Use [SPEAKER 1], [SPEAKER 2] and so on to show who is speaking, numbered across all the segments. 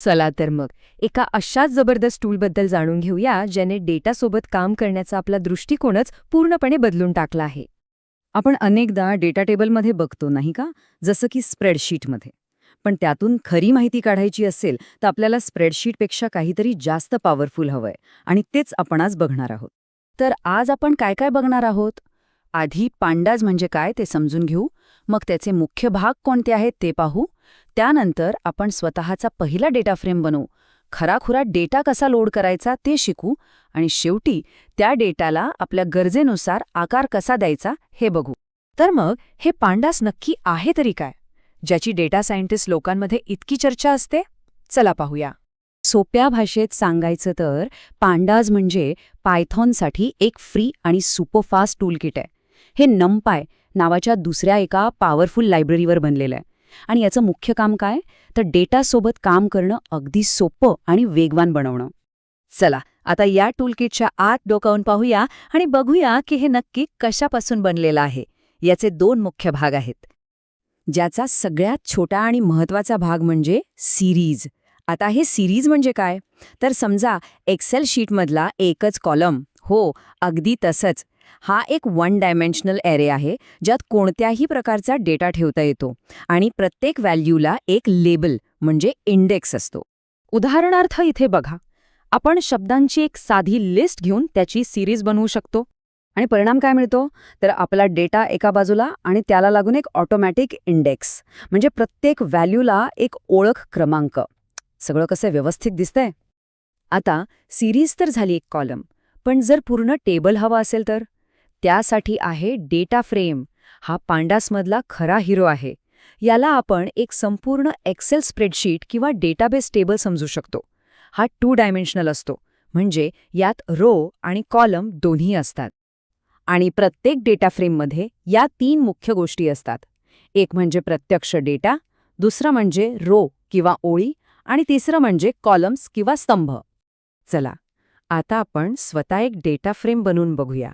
[SPEAKER 1] चला तर मग. एका अशाच जबरदस्त टूलबद्दल जाणून घेऊया ज्याने डेटासोबत काम करण्याचा आपला दृष्टिकोनच पूर्णपणे बदलून टाकला आहे.
[SPEAKER 2] आपण अनेकदा डेटा टेबलमध्ये बघतो नाही का? जसं की स्प्रेडशीटमध्ये. पण त्यातून खरी माहिती काढायची असेल तर आपल्याला स्प्रेडशीटपेक्षा काहीतरी जास्त पॉवरफुल हवंय आणि तेच आपण आज बघणार आहोत. तर आज आपण काय काय बघणार आहोत? आधी पांडाज म्हणजे काय ते समजून घेऊ. मग त्याचे मुख्य भाग कोणते आहेत ते पाहू. त्यानंतर आपण स्वतःचा पहिला डेटा फ्रेम बनवू. खराखुरा डेटा कसा लोड करायचा ते शिकू आणि शेवटी त्या डेटाला आपल्या गरजेनुसार आकार कसा द्यायचा हे बघू.
[SPEAKER 1] तर मग हे पांडास नक्की आहे तरी काय? ज्याची डेटा सायंटिस्ट लोकांमध्ये इतकी चर्चा असते? चला पाहूया.
[SPEAKER 2] सोप्या भाषेत सांगायचं तर पांडाज म्हणजे पायथॉनसाठी एक फ्री आणि सुपरफास्ट टूलकिट आहे. हे नमपाय नावाच्या दुसऱ्या एका पॉवरफुल लायब्ररीवर बनलेलं आहे. आणि याचं मुख्य काम काय? तर डेटासोबत काम करणं अगदी सोपं आणि वेगवान बनवणं. चला आता या टूलकिटच्या आत डोकावून पाहूया आणि बघूया की हे नक्की कशापासून बनलेलं आहे. याचे दोन मुख्य भाग आहेत. ज्याचा सगळ्यात छोटा आणि महत्त्वाचा भाग म्हणजे सिरीज. आता हे सिरीज म्हणजे काय? तर समजा एक्सेल शीटमधला एकच कॉलम. हो अगदी तसंच. हा एक वन डायमेन्शनल ॲरे आहे ज्यात कोणत्याही प्रकारचा डेटा ठेवता येतो आणि प्रत्येक व्हॅल्यूला एक लेबल म्हणजे इंडेक्स असतो.
[SPEAKER 1] उदाहरणार्थ इथे बघा आपण शब्दांची एक साधी लिस्ट घेऊन त्याची सिरीज बनवू शकतो.
[SPEAKER 2] आणि परिणाम काय मिळतो? तर आपला डेटा एका बाजूला आणि त्याला लागून एक ऑटोमॅटिक इंडेक्स म्हणजे प्रत्येक व्हॅल्यूला एक ओळख क्रमांक. सगळं कसं व्यवस्थित दिसतंय? आता सिरीज तर झाली एक कॉलम पण जर पूर्ण टेबल हवा असेल तर? त्यासाठी आहे डेटा फ्रेम. हा पांडासमधला खरा हिरो आहे. याला आपण एक संपूर्ण एक्सेल स्प्रेडशीट किंवा डेटाबेस टेबल समजू शकतो. हा टू डायमेन्शनल असतो. म्हणजे यात रो आणि कॉलम दोन्ही असतात. आणि प्रत्येक डेटा फ्रेममध्ये या तीन मुख्य गोष्टी असतात. एक म्हणजे प्रत्यक्ष डेटा दुसरं म्हणजे रो किंवा ओळी आणि तिसरं म्हणजे कॉलम्स किंवा स्तंभ. चला आता आपण स्वतः एक डेटा फ्रेम बनवून बघूया.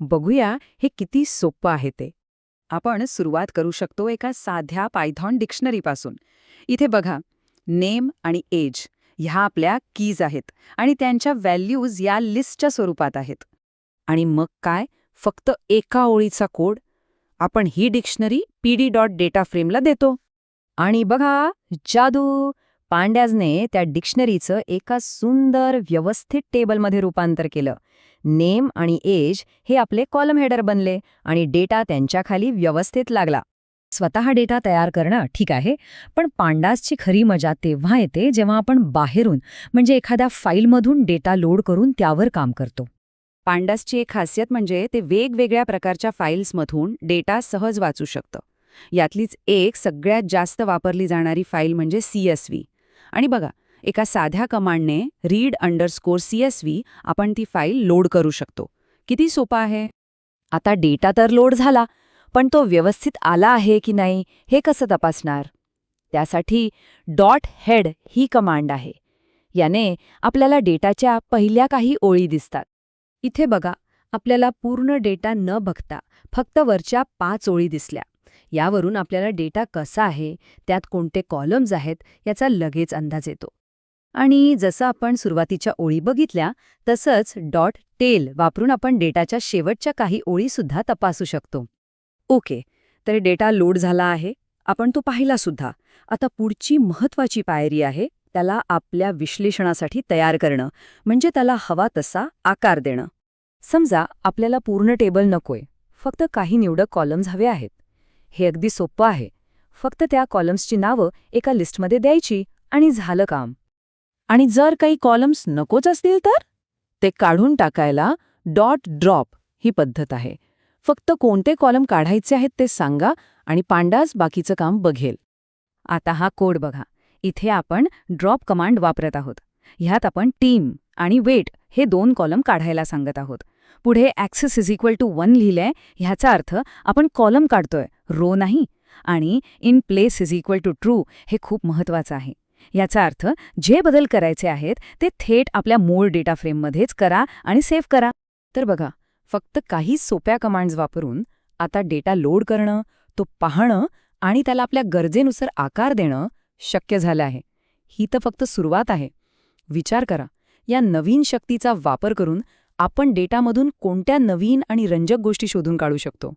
[SPEAKER 2] बघूया हे किती सोपं आहे ते. आपण सुरुवात करू शकतो एका साध्या पायथॉन डिक्शनरीपासून. इथे बघा नेम आणि एज ह्या आपल्या कीज आहेत आणि त्यांच्या व्हॅल्यूज या लिस्टच्या स्वरूपात आहेत. आणि मग काय? फक्त एका ओळीचा कोड? आपण ही डिक्शनरी पीडी डॉट डेटा फ्रेमला देतो. आणि बघा जादू! पांड्याजने त्या डिक्शनरीचं एका सुंदर व्यवस्थित टेबलमध्ये रूपांतर केलं. नेम आणि एज हे आपले कॉलम हेडर बनले आणि डेटा त्यांच्याखाली व्यवस्थित लागला. स्वतः डेटा तयार करणं ठीक आहे पण पांडासची खरी मजा तेव्हा येते जेव्हा आपण बाहेरून म्हणजे एखाद्या फाईलमधून डेटा लोड करून त्यावर काम करतो. पांडासची एक खासियत म्हणजे ते वेगवेगळ्या प्रकारच्या फाईल्समधून डेटा सहज वाचू शकतं. यातलीच एक सगळ्यात जास्त वापरली जाणारी फाईल म्हणजे सी एस व्ही. आणि बघा एका साध्या कमांडने read underscore C S V आपण ती फाईल लोड करू शकतो. किती सोपा आहे? आता डेटा तर लोड झाला पण तो व्यवस्थित आला आहे की नाही हे कसं तपासणार? त्यासाठी डॉट हेड ही कमांड आहे. याने आपल्याला डेटाच्या पहिल्या काही ओळी दिसतात. इथे बघा आपल्याला पूर्ण डेटा न बघता फक्त वरच्या पाच ओळी दिसल्या. यावरून आपल्याला डेटा कसा आहे त्यात कोणते कॉलम्स आहेत याचा लगेच अंदाज येतो. आणि जसं आपण सुरुवातीच्या ओळी बघितल्या तसंच डॉट टेल वापरून आपण डेटाच्या शेवटच्या काही ओळीसुद्धा तपासू शकतो. ओके तर डेटा लोड झाला आहे आपण तो पाहिला सुद्धा. आता पुढची महत्वाची पायरी आहे त्याला आपल्या विश्लेषणासाठी तयार करणं म्हणजे त्याला हवा तसा आकार देणं. समजा आपल्याला पूर्ण टेबल नकोय फक्त काही निवडक कॉलम्स हवे आहेत. हे अगदी सोपं आहे. फक्त त्या कॉलम्सची नावं एका लिस्टमध्ये द्यायची आणि झालं काम. आणि जर काही कॉलम्स नकोच असतील तर? ते काढून टाकायला डॉट ड्रॉप ही पद्धत आहे. फक्त कोणते कॉलम काढायचे आहेत ते सांगा आणि पांडास बाकीचं काम बघेल. आता हा कोड बघा. इथे आपण ड्रॉप कमांड वापरत आहोत. ह्यात आपण टीम आणि वेट हे दोन कॉलम काढायला सांगत आहोत. पुढे axis is equal to one लिहिलंय. ह्याचा अर्थ आपण कॉलम काढतोय. रो नाही आणि in place is equal to true हे खूप महत्वाचं आहे. याचा अर्थ जे बदल करायचे आहेत ते थेट आपल्या मूळ डेटा फ्रेममध्येच करा आणि सेव्ह करा. तर बघा फक्त काही सोप्या कमांड्स वापरून आता डेटा लोड करणं तो पाहणं आणि त्याला आपल्या गरजेनुसार आकार देणं शक्य झालं आहे. ही तर फक्त सुरुवात आहे. विचार करा या नवीन शक्तीचा वापर करून आपण डेटामधून कोणत्या नवीन आणि रंजक गोष्टी शोधून काढू शकतो?